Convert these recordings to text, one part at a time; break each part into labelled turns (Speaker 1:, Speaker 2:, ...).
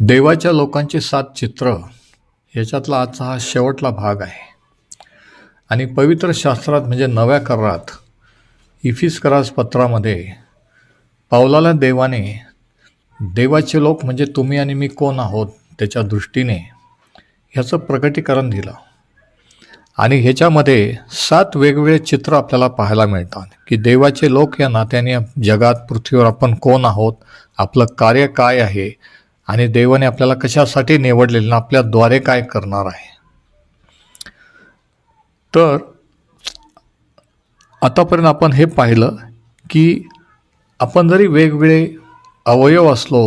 Speaker 1: देवाच्या लोकांची सात चित्र याच्यातला आजचा हा शेवटला भाग आहे. आणि पवित्र शास्त्रात म्हणजे नव्या करारात इफिस करास पत्रामध्ये पावलाला देवाने देवाचे लोक म्हणजे तुम्ही आणि मी कोण आहोत त्याच्या दृष्टीने ह्याचं प्रकटीकरण दिलं. आणि ह्याच्यामध्ये सात वेगवेगळे चित्र आपल्याला पाहायला मिळतात की देवाचे लोक या नात्याने जगात पृथ्वीवर आपण कोण आहोत आपलं कार्य काय आहे आणि देवाने आपल्याला कशासाठी निवडलेलं आपल्याद्वारे काय करणार आहे? तर आतापर्यंत आपण हे पाहिलं की आपण जरी वेगवेगळे अवयव असलो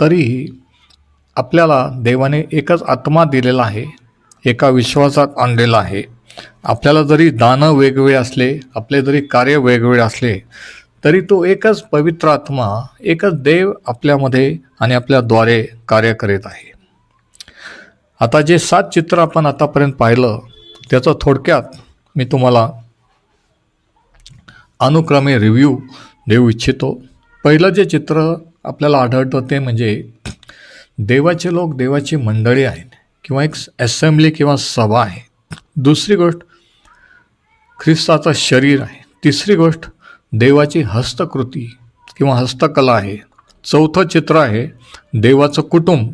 Speaker 1: तरीही आपल्याला देवाने एकच आत्मा दिलेला आहे एका विश्वासात आणलेला आहे. आपल्याला जरी दानं वेगवेगळे असले आपले जरी कार्य वेगवेगळे असले तरी तो एकच पवित्र आत्मा एकच देव आपल्यामध्ये आणि आपल्याद्वारे कार्य करीत आहे. आता जे सात चित्र आपण आतापर्यंत पाहिलं त्याचं थोडक्यात मी तुम्हाला अनुक्रमे रिव्ह्यू देऊ इच्छितो. पहिलं जे चित्र आपल्याला आढळतं ते म्हणजे देवाचे लोक देवाची मंडळी आहेत किंवा एक असेंब्ली किंवा सभा आहे. दुसरी गोष्ट ख्रिस्ताचं शरीर आहे. तिसरी गोष्ट देवाची हस्तकृती किंवा हस्तकला आहे चौथं चित्र आहे देवाचं कुटुंब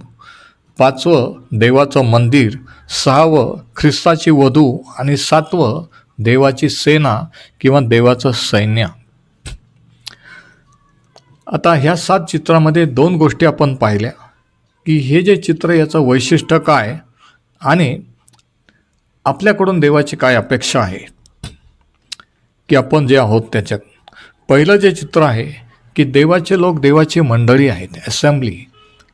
Speaker 1: पाचवं देवाचं मंदिर सहावं ख्रिस्ताची वधू आणि सातवं देवाची सेना किंवा देवाचं सैन्य. आता ह्या सात चित्रामध्ये दोन गोष्टी आपण पाहिल्या की हे जे चित्र याचं वैशिष्ट्य काय आणि आपल्याकडून देवाची काय अपेक्षा आहे की आपण जे आहोत त्याच्यात. पहिलं जे चित्र आहे की देवाचे लोक देवाची मंडळी आहेत असेंब्ली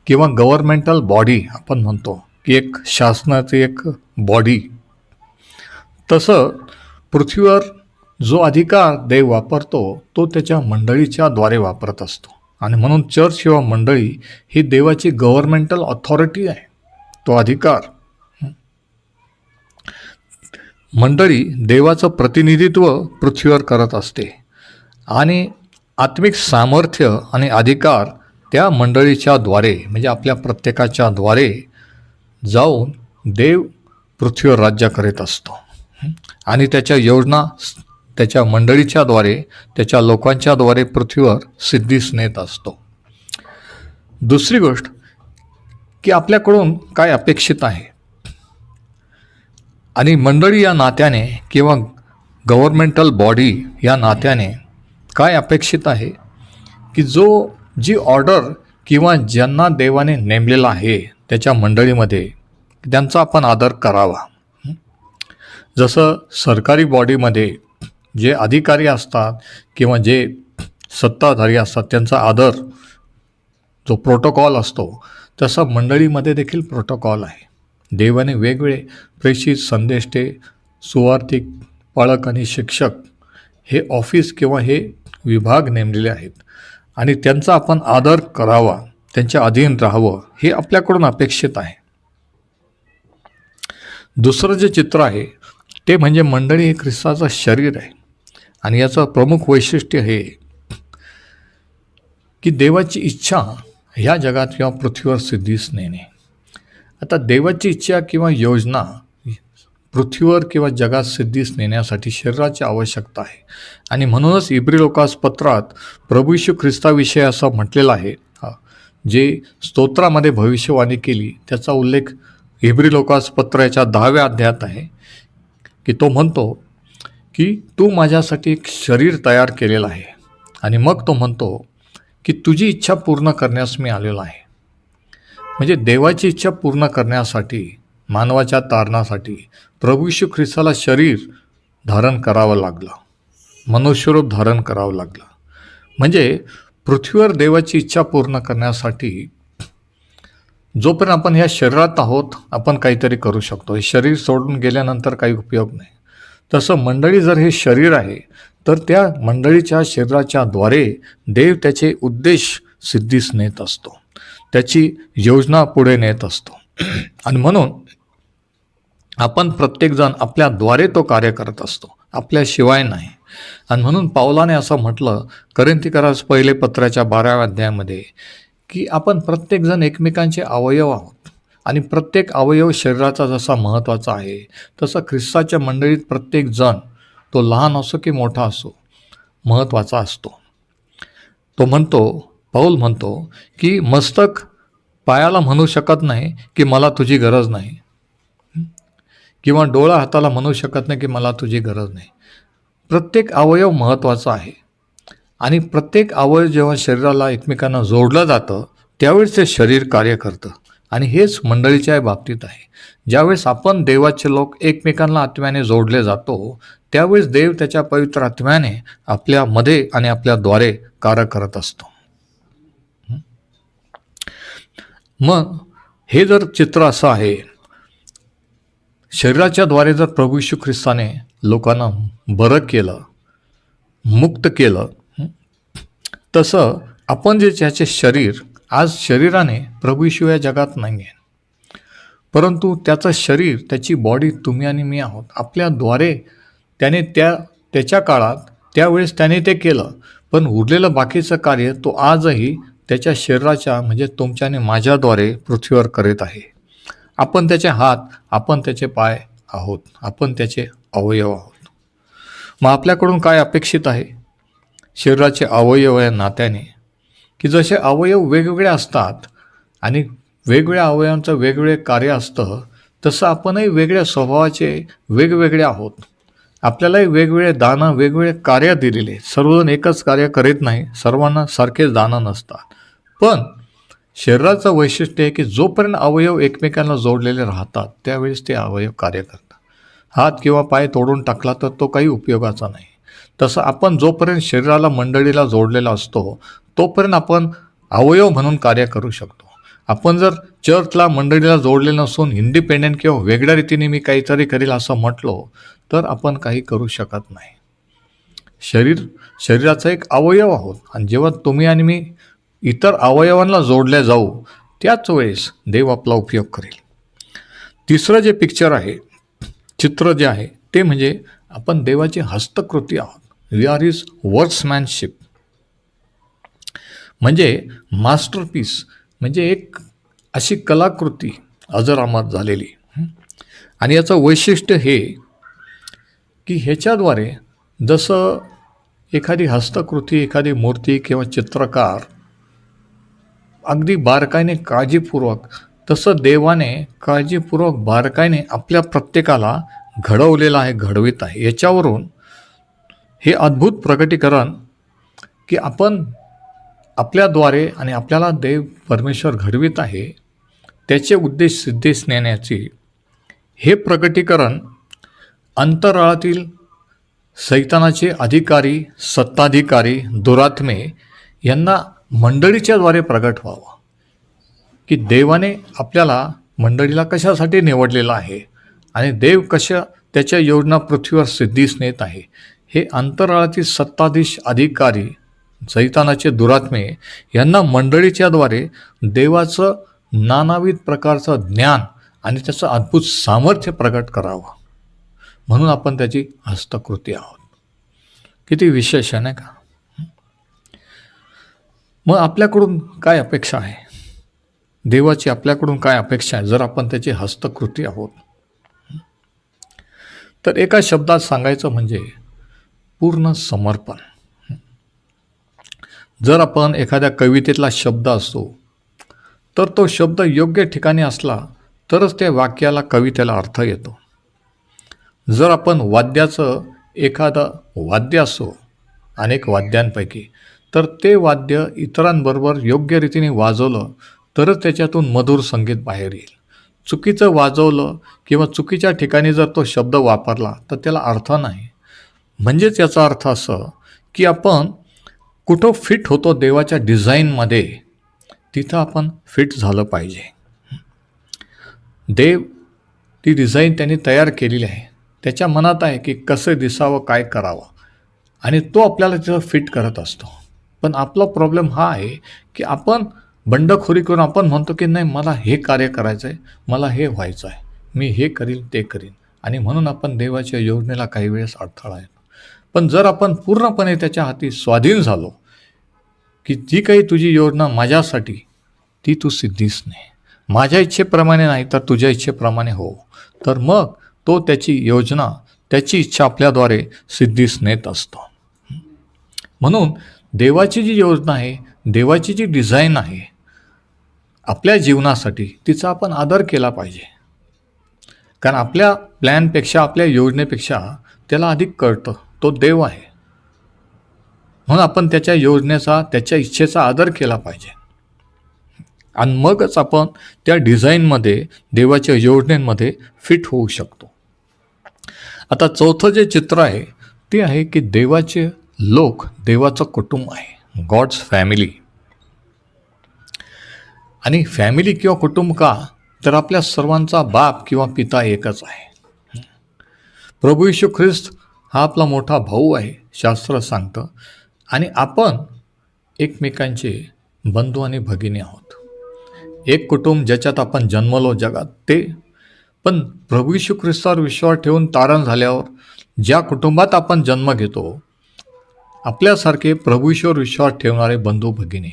Speaker 1: किंवा गव्हर्मेंटल बॉडी आपण म्हणतो की एक शासनाची एक बॉडी तसं पृथ्वीवर जो अधिकार देव वापरतो तो त्याच्या मंडळीच्या द्वारे वापरत असतो. आणि म्हणून चर्च किंवा मंडळी ही देवाची गव्हर्मेंटल ऑथॉरिटी आहे. तो अधिकार. मंडळी देवाचं प्रतिनिधित्व पृथ्वीवर करत असते. आणि आत्मिक सामर्थ्य आणि अधिकार त्या मंडळीच्या द्वारे म्हणजे आपल्या प्रत्येकाच्या द्वारे जाऊन देव पृथ्वीवर राज्य करीत असतो. आणि त्याच्या योजना त्याच्या मंडळीच्याद्वारे त्याच्या लोकांच्याद्वारे पृथ्वीवर सिद्धीस नेत असतो. दुसरी गोष्ट की आपल्याकडून काय अपेक्षित आहे? आणि मंडळी या नात्याने किंवा गव्हर्मेंटल बॉडी या नात्याने काय अपेक्षित आहे? की जो जी ऑर्डर किंवा ज्यांना देवाने नेमलेला आहे त्याच्या मंडळीमध्ये त्यांचा आपण आदर करावा. जसं सरकारी बॉडीमध्ये जे अधिकारी असतात किंवा जे सत्ताधारी असतात त्यांचा आदर जो प्रोटोकॉल असतो तसा मंडळीमध्ये देखील प्रोटोकॉल आहे. देवाने वेगवेगळे प्रेषित संदेष्टे सुवार्थिक पाळक आणि शिक्षक हे ऑफिस किंवा हे विभाग नेमलेले आहेत. आणि त्यांचा आपण आदर करावा त्यांच्या अधीन राहावं हे आपल्याकडून अपेक्षित आहे. दुसरं जे चित्र आहे ते म्हणजे मंडळी हे ख्रिस्ताचं शरीर आहे. आणि याचं प्रमुख वैशिष्ट्य हे की देवाची इच्छा ह्या जगात किंवा पृथ्वीवर सिद्धीस नेणे. आता देवाची इच्छा किंवा योजना पृथ्वीवर किंवा जगात सिद्धीस नेण्यासाठी शरीराची आवश्यकता आहे. आणि म्हणूनच इब्री लोकास पत्रात प्रभू यशू ख्रिस्ताविषयी असं म्हटलेलं आहे. जे स्तोत्रामध्ये भविष्यवाणी केली त्याचा उल्लेख इब्री लोकास पत्र याच्या दहाव्या अध्यायात आहे की तो म्हणतो की तू माझ्यासाठी एक शरीर तयार केलेलं आहे. आणि मग तो म्हणतो की तुझी इच्छा पूर्ण करण्यास मी आलेलो आहे. म्हणजे देवाची इच्छा पूर्ण करण्यासाठी मानवाच्या तारणासाठी प्रभू यशू ख्रिस्ताला शरीर धारण करावं लागलं. मनुष्यरूप धारण करावं लागलं. म्हणजे पृथ्वीवर देवाची इच्छा पूर्ण करण्यासाठी जोपर्यंत आपण ह्या शरीरात आहोत आपण काहीतरी करू शकतो. हे शरीर सोडून गेल्यानंतर काही उपयोग नाही. तसं मंडळी जर हे शरीर आहे तर त्या मंडळीच्या शरीराच्या द्वारे देव त्याचे उद्देश सिद्धीस नेत असतो. त्याची योजना पुढे नेत असतो. आणि म्हणून आपण प्रत्येकजण आपल्याद्वारे तो कार्य करत असतो आपल्याशिवाय नाही. आणि म्हणून पावलाने असं म्हटलं करिंतिकरास पहिले पत्राच्या बाराव्या अध्यायामध्ये की आपण प्रत्येकजण एकमेकांचे अवयव आहोत. आणि प्रत्येक अवयव शरीराचा जसा महत्त्वाचा आहे तसं ख्रिस्ताच्या मंडळीत प्रत्येकजण तो लहान असो की मोठा असो महत्त्वाचा असतो. तो म्हणतो पाऊल म्हणतो की मस्तक पायाला म्हणू शकत नाही की मला तुझी गरज नाही. किंवा डोळा हाताला म्हणू शकत नाही की मला तुझी गरज नाही. प्रत्येक अवयव महत्त्वाचा आहे. आणि प्रत्येक अवयव जेव्हा शरीराला एकमेकांना जोडलं जातं त्यावेळेस ते शरीर कार्य करतं. आणि हेच मंडळीच्या बाबतीत आहे. ज्यावेळेस आपण देवाचे लोक एकमेकांना आत्म्याने जोडले जातो त्यावेळेस देव त्याच्या पवित्र आत्म्याने आपल्यामध्ये आणि आपल्याद्वारे कार्य करत असतो. मग हे जर चित्र असं आहे शरीराच्या द्वारे जर प्रभू यशू ख्रिस्ताने लोकांना बरं केलं मुक्त केलं तसं आपण जे ज्याचे शरीर आज शरीराने प्रभू यशू या जगात नाही आहे परंतु त्याचं शरीर त्याची बॉडी तुम्ही आणि मी आहोत. आपल्याद्वारे त्याने त्या त्याच्या काळात त्यावेळेस त्याने ते केलं. पण उरलेलं बाकीचं कार्य तो आजही त्याच्या शरीराच्या म्हणजे तुमच्या आणि माझ्याद्वारे पृथ्वीवर करीत आहे. आपण त्याचे हात आपण त्याचे पाय आहोत आपण त्याचे अवयव आहोत. मग आपल्याकडून काय अपेक्षित आहे? शरीराचे अवयव या नात्याने. की जसे अवयव वेगवेगळे असतात आणि वेगवेगळ्या अवयवांचं वेगवेगळे कार्य असतं तसं आपणही वेगळ्या स्वभावाचे वेगवेगळे आहोत. आपल्यालाही वेगवेगळे दानं वेगवेगळे कार्य दिलेले. सर्वजण एकच कार्य करीत नाही सर्वांना सारखेच दानं नसतात. पण शरीराचं वैशिष्ट्य आहे की जोपर्यंत अवयव एकमेकांना जोडलेले राहतात त्यावेळेस ते अवयव कार्य करतात. हात किंवा पाय तोडून टाकला तर तो काही उपयोगाचा नाही. तसं आपण जोपर्यंत शरीराला मंडळीला जोडलेला असतो तोपर्यंत आपण अवयव म्हणून कार्य करू शकतो. आपण जर चर्चला मंडळीला जोडले नसून इंडिपेंडेंट किंवा वेगळ्या रीतीने मी काहीतरी करेल असं म्हटलो तर आपण काही करू शकत नाही. शरीर शरीराचा एक अवयव आहोत. आणि जेव्हा तुम्ही आणि मी इतर अवयवांना जोडल्या जाऊ त्याच वेळेस देव आपला उपयोग करेल. तिसरं जे पिक्चर आहे चित्र जे आहे ते म्हणजे आपण देवाची हस्तकृती आहोत. वी आर इज वर्क्समॅनशिप म्हणजे मास्टरपीस म्हणजे एक अशी कलाकृती अजरामात झालेली. आणि याचं वैशिष्ट्य हे की ह्याच्याद्वारे जसं एखादी हस्तकृती एखादी मूर्ती किंवा चित्रकार अगदी बारकाईने काळजीपूर्वक तसं देवाने काळजीपूर्वक बारकाईने आपल्या प्रत्येकाला घडवलेलं आहे घडवित आहे. याच्यावरून हे अद्भुत प्रकटीकरण की आपण आपल्याद्वारे आणि आपल्याला देव परमेश्वर घडवित आहे त्याचे उद्देश सिद्धीस नेण्याची हे प्रकटीकरण अंतराळातील सैतानाचे अधिकारी सत्ताधिकारी दुरात्मे यांना मंडळीच्याद्वारे प्रगट व्हावं. की देवाने आपल्याला मंडळीला कशासाठी निवडलेलं आहे आणि देव कशा त्याच्या योजना पृथ्वीवर सिद्धीस नेत आहे. हे अंतराळातील सत्ताधीश अधिकारी सैतानाचे दुरात्मे यांना मंडळीच्याद्वारे देवाचं नानाविध प्रकारचं ज्ञान आणि त्याचं अद्भुत सामर्थ्य प्रकट करावं. म्हणून आपण त्याची हस्तकृती आहोत. किती विशेष आहे नाही का? मग आपल्याकडून काय अपेक्षा आहे? देवाची आपल्याकडून काय अपेक्षा आहे? जर आपण त्याची हस्तकृती आहोत. तर एका शब्दात सांगायचं म्हणजे पूर्ण समर्पण. जर आपण एखाद्या कवितेतला शब्द असतो तर तो शब्द योग्य ठिकाणी असला तरच त्या वाक्याला कवितेला अर्थ येतो. जर आपण वाद्याचं एखादं वाद्य असो अनेक वाद्यांपैकी तर ते वाद्य इतरांबरोबर योग्य रीतीने वाजवलं तरच त्याच्यातून मधुर संगीत बाहेर येईल. चुकीचं वाजवलं किंवा चुकीच्या ठिकाणी जर तो शब्द वापरला तर त्याला अर्थ नाही. म्हणजेच याचा अर्थ असं की आपण कुठं फिट होतो देवाच्या डिझाईनमध्ये तिथं आपण फिट झालं पाहिजे. देव ती डिझाईन त्यांनी तयार केलेली आहे. त्याच्या मनात आहे की कसं दिसावं काय करावं. आणि तो आपल्याला तिथं फिट करत असतो. पण आपला प्रॉब्लेम हा आहे की आपण बंडखोरी करून आपण म्हणतो की नाही मला हे कार्य करायचं आहे मला हे व्हायचं आहे मी हे करीन ते करीन. आणि म्हणून आपण देवाच्या योजनेला काही वेळेस अडथळा येतो. पण जर आपण पूर्णपणे त्याच्या हाती स्वाधीन झालो की जी काही तुझी योजना माझ्यासाठी ती तू सिद्धीस ने माझ्या इच्छेप्रमाणे नाही तर तुझ्या इच्छेप्रमाणे हो. तर मग तो त्याची योजना त्याची इच्छा आपल्याद्वारे सिद्धीस नेत असतो. म्हणून देवाची जी योजना आहे देवाची जी डिझाईन आहे आपल्या जीवनासाठी तिचा आपण आदर केला पाहिजे. कारण आपल्या प्लॅनपेक्षा आपल्या योजनेपेक्षा त्याला अधिक कळतं. तो देव आहे. म्हणून आपण त्याच्या योजनेचा त्याच्या इच्छेचा आदर केला पाहिजे. आणि मगच आपण त्या डिझाईनमध्ये देवाच्या योजनेमध्ये फिट होऊ शकतो. आता चौथं जे चित्र आहे ते आहे की देवाचे लोक देवाचं कुटुंब आहे. गॉड्स फॅमिली आणि फॅमिली किंवा कुटुंब का? तर आपल्या सर्वांचा बाप किंवा पिता एकच आहे. प्रभू यशू ख्रिस्त हा आपला मोठा भाऊ आहे शास्त्र सांगतं. आणि आपण एकमेकांचे बंधू आणि भगिनी आहोत. एक कुटुंब ज्याच्यात आपण जन्मलो जगात ते पण प्रभू यशू ख्रिस्तावर विश्वास ठेवून तारण झाल्यावर ज्या कुटुंबात आपण जन्म घेतो आपल्यासारखे प्रभूश्वर विश्वास ठेवणारे बंधू भगिनी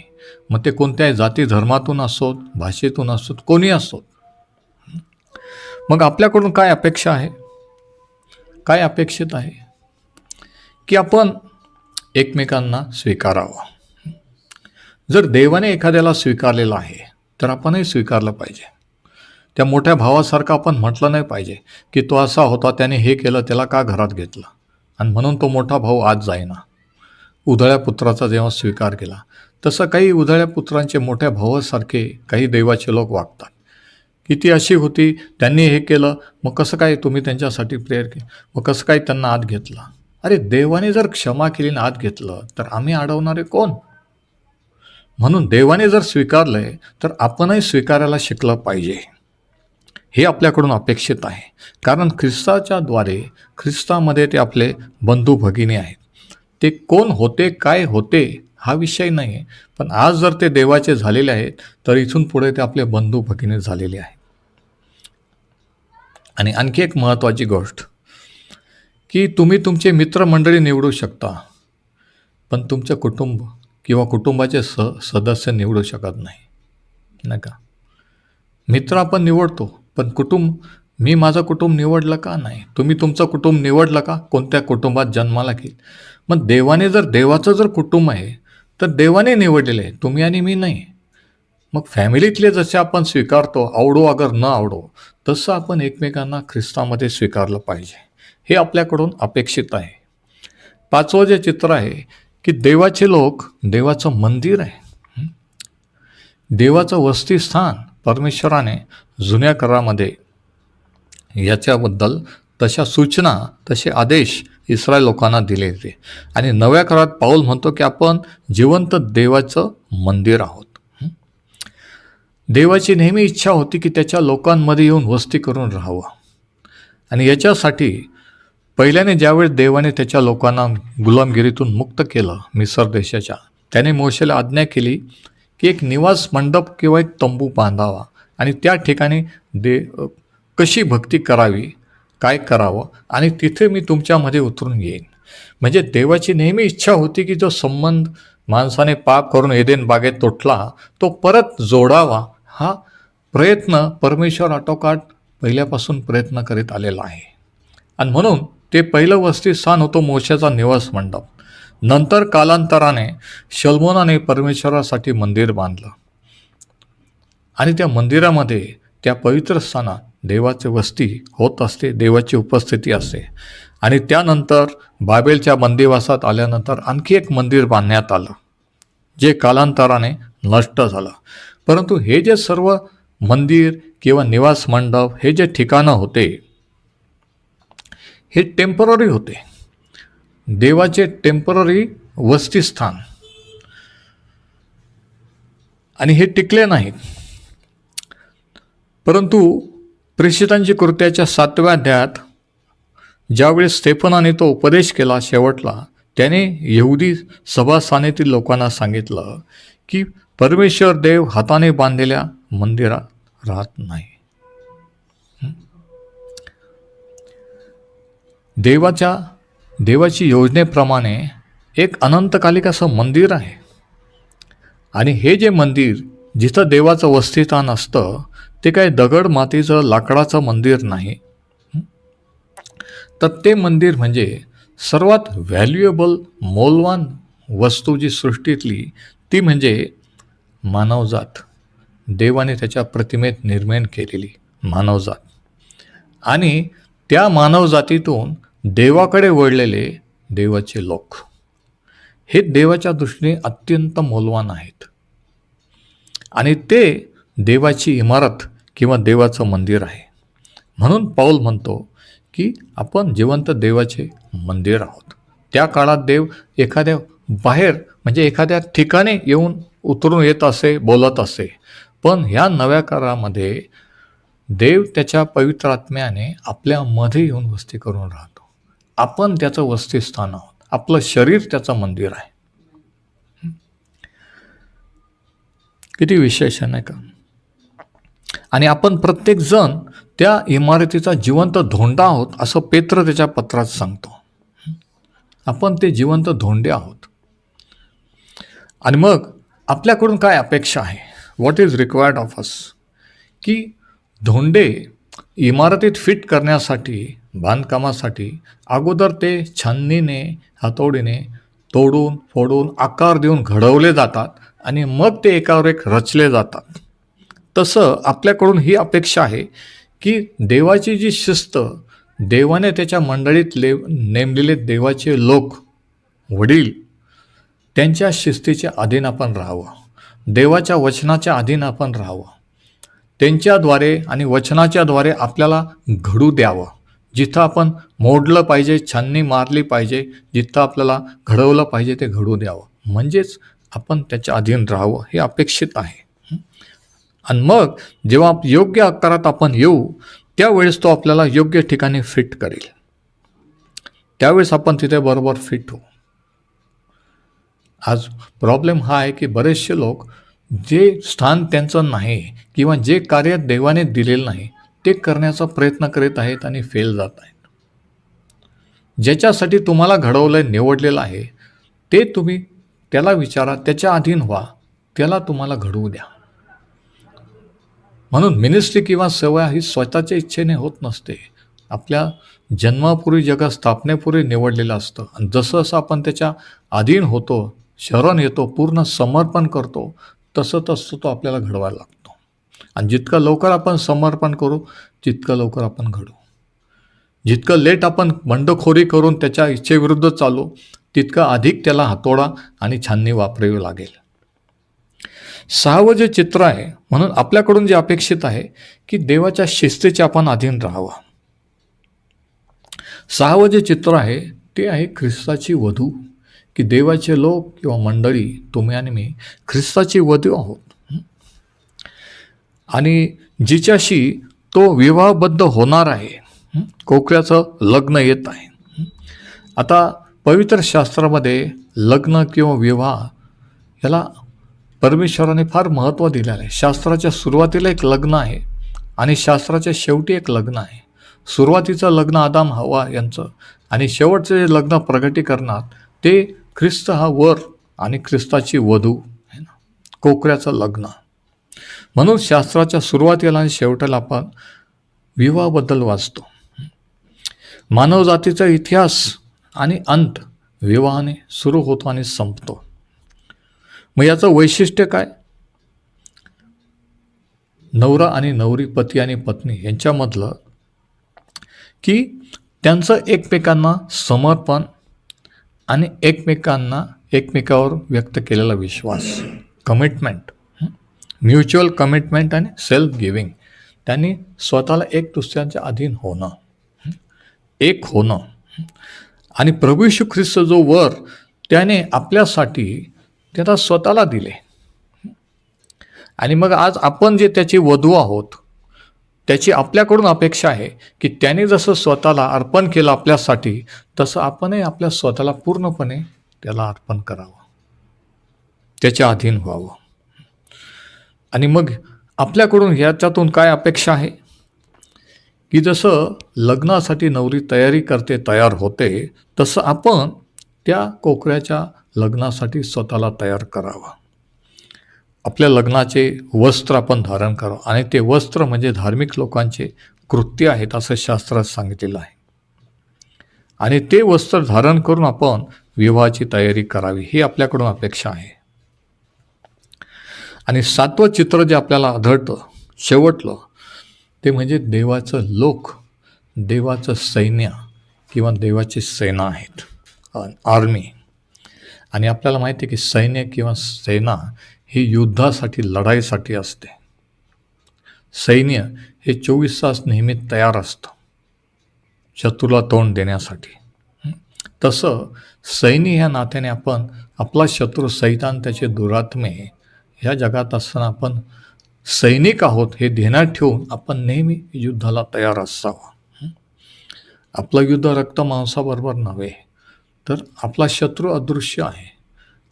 Speaker 1: मग ते कोणत्याही जाती धर्मातून असोत भाषेतून असोत कोणी असोत? मग आपल्याकडून काय अपेक्षा आहे? काय अपेक्षित आहे? की आपण एकमेकांना स्वीकारावं. जर देवाने एखाद्याला स्वीकारलेलं आहे तर आपणही स्वीकारलं पाहिजे. त्या मोठ्या भावासारखं आपण म्हटलं नाही पाहिजे की तो असा होता त्याने हे केलं त्याला का घरात घेतलं? आणि म्हणून तो मोठा भाऊ आज जाईना. उधळ्या पुत्राचा जेव्हा स्वीकार केला तसं काही उधळ्या पुत्रांचे मोठ्या भावासारखे काही देवाचे लोक वागतात. की ती अशी होती त्यांनी हे केलं मग कसं काय तुम्ही त्यांच्यासाठी प्रेयर केलं मग कसं काय त्यांना आत घेतलं? अरे देवाने जर क्षमा केली आणि आत घेतलं तर आम्ही अडवणारे कोण? म्हणून देवाने जर स्वीकारलं आहे तर आपणही स्वीकारायला शिकलं पाहिजे. हे आपल्याकडून अपेक्षित आहे. कारण ख्रिस्ताच्याद्वारे ख्रिस्तामध्ये ते आपले बंधू भगिनी आहेत. ते कोण होते काय होते हा विषय नाही आहे पण आज जर ते देवाचे झालेले आहेत तर इथून पुढे ते आपले बंधू भगिनी झालेले आहेत. आणि आणखी एक महत्त्वाची गोष्ट की तुम्ही तुमचे मित्रमंडळी निवडू शकता पण तुमचं कुटुंब किंवा कुटुंबाचे स सदस्य निवडू शकत नाही. नाही का? मित्र आपण निवडतो पण कुटुंब मी माझं कुटुंब निवडलं का नाही? तुम्ही तुमचं कुटुंब निवडलं का? कोणत्या कुटुंबात जन्माला घेईल मग देवाने जर देवाचं जर कुटुंब आहे तर देवाने निवडलेलं आहे तुम्ही आणि मी नाही. मग फॅमिलीतले जसे आपण स्वीकारतो आवडो अगर न आवडो तसं आपण एकमेकांना ख्रिस्तामध्ये स्वीकारलं पाहिजे. हे आपल्याकडून अपेक्षित आहे. पाचवं जे चित्र आहे की देवाचे लोक देवाचं मंदिर आहे. देवाचं वस्तीस्थान परमेश्वराने जुन्या करामध्ये याच्याबद्दल तशा सूचना तसे आदेश इस्रायल लोकांना दिले होते. आणि नव्या करात पाऊल म्हणतो की आपण जिवंत देवाचं मंदिर आहोत. देवाची नेहमी इच्छा होती की त्याच्या लोकांमध्ये येऊन वस्ती करून राहावं. आणि याच्यासाठी पहिल्याने ज्यावेळेस देवाने त्याच्या लोकांना गुलामगिरीतून मुक्त केलं मिसर देशाच्या त्याने मोशेला आज्ञा केली की एक निवास मंडप किंवा एक तंबू बांधावा. आणि त्या ठिकाणी दे कशी भक्ती करावी काय करावं आणि तिथे मी तुमच्यामध्ये उतरून येईन. म्हणजे देवाची नेहमी इच्छा होती की जो संबंध माणसाने पाप करून एदेन बागेत तुटला तो परत जोडावा हा प्रयत्न परमेश्वर आटोकाट पहिल्यापासून प्रयत्न करीत आलेला आहे. आणि म्हणून ते पहिलं वस्तीस्थान होतं मोशाचा निवास मंडप. नंतर कालांतराने शल्मोनाने परमेश्वरासाठी मंदिर बांधलं. आणि त्या मंदिरामध्ये त्या पवित्र स्थानात देवाचे वस्ती होत असते देवाची उपस्थिती असते. आणि त्यानंतर बाबेलच्या बंदिवासात आल्यानंतर आणखी एक मंदिर बांधण्यात आलं जे कालांतराने नष्ट झालं. परंतु हे जे सर्व मंदिर किंवा निवास मंडप हे जे ठिकाणं होते हे टेंपररी होते. देवाचे टेंपररी वस्तीस्थान. आणि हे टिकले नाहीत. परंतु प्रेषितांची कृत्याच्या सातव्या अध्यायात ज्यावेळेस स्टेफनाने तो उपदेश केला शेवटला त्याने यहुदी सभास्थानेतील लोकांना सांगितलं की परमेश्वर देव हाताने बांधलेल्या मंदिरात राहत नाही. देवाच्या देवाची योजनेप्रमाणे एक अनंतकालिक असं मंदिर आहे. आणि हे जे मंदिर जिथं देवाचं वस्तिस्थान असतं ते काय दगड मातीचं लाकडाचं मंदिर नाही. तर ते मंदिर म्हणजे सर्वात व्हॅल्युएबल मौल्यवान वस्तू जी सृष्टीतली ती म्हणजे मानवजात. देवाने त्याच्या प्रतिमेत निर्माण केलेली मानवजात. आणि त्या मानवजातीतून देवाकडे वळलेले देवाचे लोक. हे देवाच्या दृष्टीने अत्यंत मौल्यवान आहेत. आणि ते देवाची इमारत किंवा देवाचं मंदिर आहे. म्हणून पाऊल म्हणतो की आपण जिवंत देवाचे मंदिर आहोत. त्या काळात देव एखाद्या बाहेर म्हणजे एखाद्या ठिकाणी येऊन उतरून येत असे बोलत असे. पण ह्या नव्या काळामध्ये देव त्याच्या पवित्र आत्म्याने आपल्यामध्ये येऊन वस्ती करून राहतो. आपण त्याचं वस्तीस्थान आहोत. आपलं शरीर त्याचं मंदिर आहे. किती विशेष आहे नाही का? आणि आपण प्रत्येकजण त्या इमारतीचा जिवंत धोंडा आहोत असं पेत्र त्याच्या पत्रात सांगतो. आपण ते जिवंत धोंडे आहोत. आणि मग आपल्याकडून काय अपेक्षा आहे? What is required of us की धोंडे इमारतीत फिट करण्यासाठी बांधकामासाठी अगोदर ते छाननीने हातोडीने तोडून फोडून आकार देऊन घडवले जातात आणि मग ते एकावर एक रचले जातात. तसं आपल्याकडून ही अपेक्षा आहे की देवाची जी शिस्त देवाने त्याच्या मंडळीत ले नेमलेले देवाचे लोक वडील त्यांच्या शिस्तीच्या अधीन आपण राहावं. देवाच्या वचनाच्या अधीन आपण राहावं. त्यांच्याद्वारे आणि वचनाच्याद्वारे आपल्याला घडू द्यावं. जिथं आपण मोडलं पाहिजे छाननी मारली पाहिजे जिथं आपल्याला घडवलं पाहिजे ते घडू द्यावं. म्हणजेच आपण त्याच्या अधीन राहावं हे अपेक्षित आहे. आणि मग जेव्हा योग्य आकारात आपण येऊ त्यावेळेस तो आपल्याला योग्य ठिकाणी फिट करेल. त्यावेळेस आपण तिथे बरोबर फिट होऊ. आज प्रॉब्लेम हा आहे की बरेचसे लोक जे स्थान त्यांचं नाही किंवा जे कार्य देवाने दिलेलं नाही ते करण्याचा प्रयत्न करीत आहेत आणि फेल जात आहेत. ज्याच्यासाठी तुम्हाला घडवलं निवडलेलं आहे ते तुम्ही त्याला विचारा त्याच्या अधीन व्हा त्याला तुम्हाला घडवू द्या. म्हणून मिनिस्ट्री किंवा सेवा ही स्वतःच्या इच्छेने होत नसते. आपल्या जन्मापूर्वी जगा स्थापनेपूर्वी निवडलेलं असतं. आणि जसं जसं आपण त्याच्या अधीन होतो शरण येतो पूर्ण समर्पण करतो तसं तसं तो आपल्याला घडवायला लागतो. आणि जितकं लवकर आपण समर्पण करू तितकं लवकर आपण घडू. जितकं लेट आपण बंडखोरी करून त्याच्या इच्छेविरुद्ध चालू तितकं अधिक त्याला हातोडा आणि छाननी वापरावी लागेल. सहावं जे चित्र आहे म्हणून आपल्याकडून जे अपेक्षित आहे की देवाच्या शिस्तीचे आपण अधीन राहावं. सहावं जे चित्र आहे ते आहे ख्रिस्ताची वधू की देवाचे लोक किंवा मंडळी तुम्ही आणि मी ख्रिस्ताची वधू आहोत. आणि जिच्याशी तो विवाहबद्ध होणार आहे कोकऱ्याचं लग्न येत आहे. आता पवित्र शास्त्रामध्ये लग्न किंवा विवाह याला परमेश्वराने फार महत्त्व दिलेलं आहे. शास्त्राच्या सुरुवातीला एक लग्न आहे आणि शास्त्राच्या शेवटी एक लग्न आहे. सुरुवातीचं लग्न आदाम हवा यांचं आणि शेवटचं जे लग्न प्रगटीकरणात ते ख्रिस्त हा वर आणि ख्रिस्ताची वधू आहे ना. कोकऱ्याचं लग्न. म्हणून शास्त्राच्या सुरुवातीला आणि शेवटाला आपण विवाहाबद्दल वाचतो. मानवजातीचा इतिहास आणि अंत विवाहाने सुरू होतो आणि संपतो. मग याचं वैशिष्ट्य काय? नवरा आणि नवरी पती आणि पत्नी यांच्यामधलं की त्यांचं एकमेकांना समर्पण आणि एकमेकांना एकमेकावर व्यक्त केलेला विश्वास कमिटमेंट म्युच्युअल कमिटमेंट आणि सेल्फ गिविंग त्यांनी स्वतःला एक दुसऱ्यांच्या अधीन होणं एक होणं आणि प्रभू यशू ख्रिस्त जो वर त्याने आपल्यासाठी त्याला स्वतःला दिले. आणि मग आज आपण जे त्याची वधू आहोत त्याची आपल्याकडून अपेक्षा आहे की त्याने जसं स्वतःला अर्पण केलं आपल्यासाठी तसं आपणही आपल्या स्वतःला पूर्णपणे त्याला अर्पण करावं. त्याच्या अधीन व्हावं. आणि मग आपल्याकडून ह्याच्यातून काय अपेक्षा आहे? की जसं लग्नासाठी नवरी तयारी करते तयार होते तसं आपण त्या कोकऱ्याच्या लग्नासाठी स्वतःला तयार करावं. आपल्या लग्नाचे वस्त्र आपण धारण करावं. आणि ते वस्त्र म्हणजे धार्मिक लोकांचे कृत्य आहेत असं शास्त्रात सांगितलेलं आहे. आणि ते वस्त्र धारण करून आपण विवाहाची तयारी करावी ही आपल्याकडून अपेक्षा आहे. आणि सातवं चित्र जे आपल्याला आढळतं शेवटलं ते म्हणजे देवाचं लोक देवाचं सैन्य किंवा देवाची सेना आहेत. आर्मी आणि आपल्याला माहिती आहे की सैन्य किंवा सेना ही युद्धासाठी लढाईसाठी असते. सैन्य हे चोवीस तास नेहमी तयार असतं. शत्रूला तोंड देण्यासाठी. तसं सैन्य ह्या नात्याने आपण आपला शत्रू सैतान त्याचे दुरात्मे ह्या जगात असताना आपण सैनिक आहोत हे ध्यानात ठेवून आपण नेहमी युद्धाला तयार असावं. आपलं युद्ध रक्त मांसाबरोबर नव्हे. तर आपला शत्रू अदृश्य आहे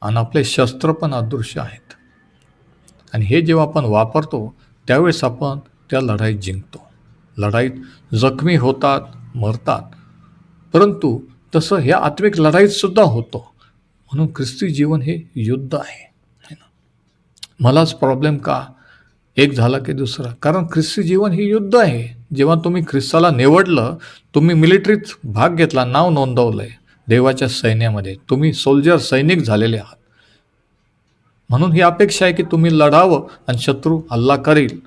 Speaker 1: आणि आपले शस्त्र पण अदृश्य आहेत. आणि हे जेव्हा आपण वापरतो त्यावेळेस आपण त्या लढाईत जिंकतो. लढाईत जखमी होतात मरतात. परंतु तसं ह्या आत्मिक लढाईतसुद्धा होतो. म्हणून ख्रिस्ती जीवन हे युद्ध आहे. है ना? मलाच प्रॉब्लेम का? एक झाला की दुसरा. कारण ख्रिस्ती जीवन हे युद्ध आहे. जेव्हा तुम्ही ख्रिस्ताला निवडलं तुम्ही मिलिटरीत भाग घेतला नाव नोंदवलं आहे देवाच्या सैन्यामध्ये तुम्ही सोल्जर सैनिक झालेले आहात. म्हणून ही अपेक्षा आहे की तुम्ही लढावं आणि शत्रू हल्ला करील.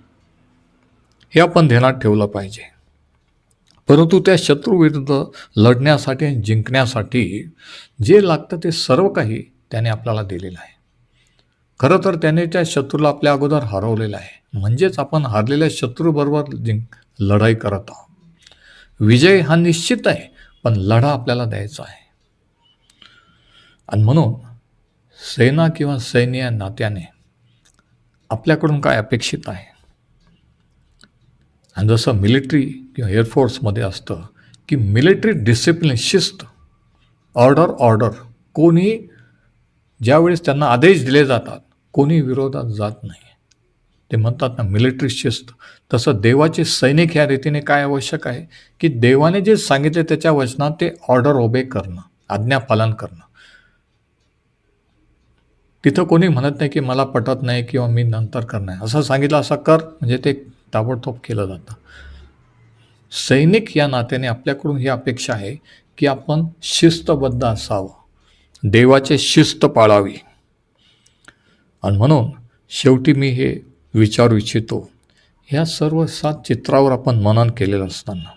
Speaker 1: हे आपण ध्यानात ठेवलं पाहिजे. परंतु त्या शत्रूविरुद्ध लढण्यासाठी आणि जिंकण्यासाठी जे लागतं ते सर्व काही त्याने आपल्याला दिलेलं आहे. खरं तर त्याने त्या शत्रूला आपल्या अगोदर हरवलेलं आहे. म्हणजेच आपण हरलेल्या शत्रूबरोबर जिंक लढाई करत आहोत. विजय हा निश्चित आहे पण लढा आपल्याला द्यायचा आहे. आणि म्हणून सेना किंवा सैन्य या नात्याने आपल्याकडून काय अपेक्षित आहे? आणि जसं मिलिटरी किंवा एअरफोर्समध्ये असतं की मिलिटरी डिसिप्लिन शिस्त ऑर्डर ऑर्डर कोणी ज्यावेळेस त्यांना आदेश दिले जातात कोणी विरोधात जात नाही. ते म्हणतात ना मिलिटरी शिस्त. तसं देवाचे सैनिक ह्या रीतीने काय आवश्यक आहे? की देवाने जे सांगितले त्याच्या वचनात ते ऑर्डर ओबे करणं आज्ञा पालन करणं. तिथं कोणी म्हणत नाही की मला पटत नाही किंवा मी नंतर करणार असं सांगितलं असं कर म्हणजे ते ताबडतोब केलं जातं. सैनिक या नात्याने आपल्याकडून ही अपेक्षा आहे की आपण शिस्तबद्ध असावं. देवाचे शिस्त पाळावी. आणि म्हणून शेवटी मी हे विचारू इच्छितो ह्या सर्व सात चित्रावर आपण मनन केलेलं असताना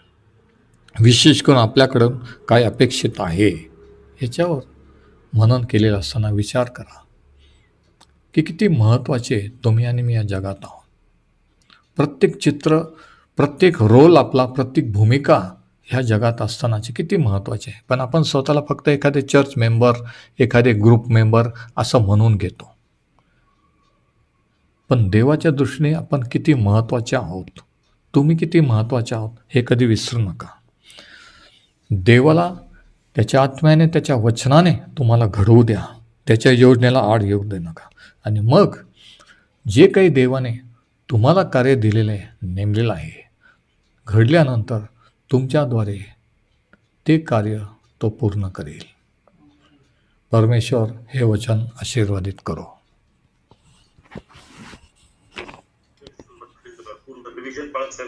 Speaker 1: विशेष करून आपल्याकडून काय अपेक्षित आहे ह्याच्यावर मनन केलेलं असताना विचार करा. की किती महत्त्वाचे तुम्ही आणि मी या जगात आहोत. प्रत्येक चित्र प्रत्येक रोल आपला प्रत्येक भूमिका ह्या जगात असतानाचे किती महत्त्वाचे आहे पण आपण स्वतःला फक्त एखादे चर्च मेंबर एखादे ग्रुप मेंबर असं म्हणून घेतो. पण देवाच्या दृष्टीने आपण किती महत्त्वाचे आहोत. तुम्ही किती महत्त्वाचे आहोत हे कधी विसरू नका. देवाला त्याच्या आत्म्याने त्याच्या वचनाने तुम्हाला घडवू द्या. त्याच्या योजनेला आड येऊ दे नका. आणि मग जे काही देवाने तुम्हाला कार्य दिलेलं आहे नेमलेलं आहे घडल्यानंतर तुमच्याद्वारे ते कार्य तो पूर्ण करेल. परमेश्वर हे वचन आशीर्वादित करो.
Speaker 2: पाळत